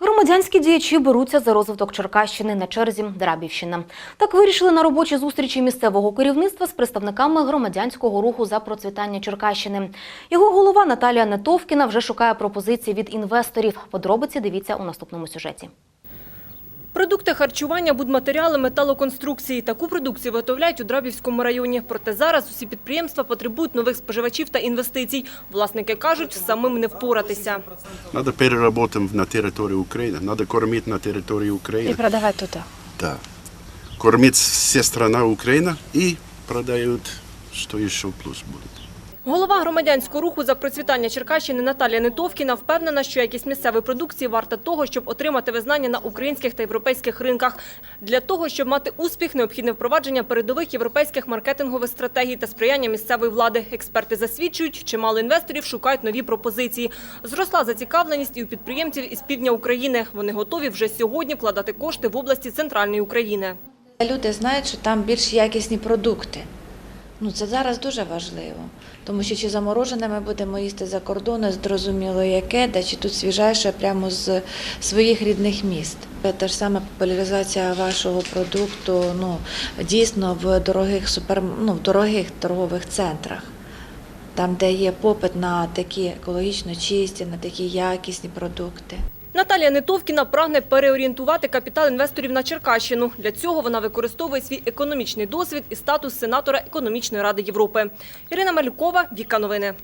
Громадянські діячі беруться за розвиток Черкащини на черзі Драбівщина. Так вирішили на робочій зустрічі місцевого керівництва з представниками громадянського руху за процвітання Черкащини. Його голова Наталія Нетовкіна вже шукає пропозиції від інвесторів. Подробиці дивіться у наступному сюжеті. Продукти харчування, будматеріали, металоконструкції. Таку продукцію виготовляють у Драбівському районі. Проте зараз усі підприємства потребують нових споживачів та інвестицій. Власники кажуть, самим не впоратися. Надо переработать на территории Украины, надо кормить на территории И Украины. продавать туда. Да. Кормить все страна Украина и продают, что еще плюс будет. Голова громадянського руху за процвітання Черкащини Наталія Нетовкіна впевнена, що якість місцевої продукції варта того, щоб отримати визнання на українських та європейських ринках. Для того, щоб мати успіх, необхідне впровадження передових європейських маркетингових стратегій та сприяння місцевої влади. Експерти засвідчують, чимало інвесторів шукають нові пропозиції. Зросла зацікавленість і у підприємців із півдня України. Вони готові вже сьогодні вкладати кошти в області центральної України. Люди знають, що там більш якісні продукти. Ну, це зараз дуже важливо, тому що чи заморожене ми будемо їсти за кордону, зрозуміло яке, да, чи тут свіжайше прямо з своїх рідних міст. Те ж саме популяризація вашого продукту ну, дійсно в дорогих, супер, ну, в дорогих торгових центрах, там, де є попит на такі екологічно чисті, на такі якісні продукти. Наталія Нетовкіна прагне переорієнтувати капітал інвесторів на Черкащину. Для цього вона використовує свій економічний досвід і статус сенатора економічної ради Європи. Ірина Малюкова, Віка Новини.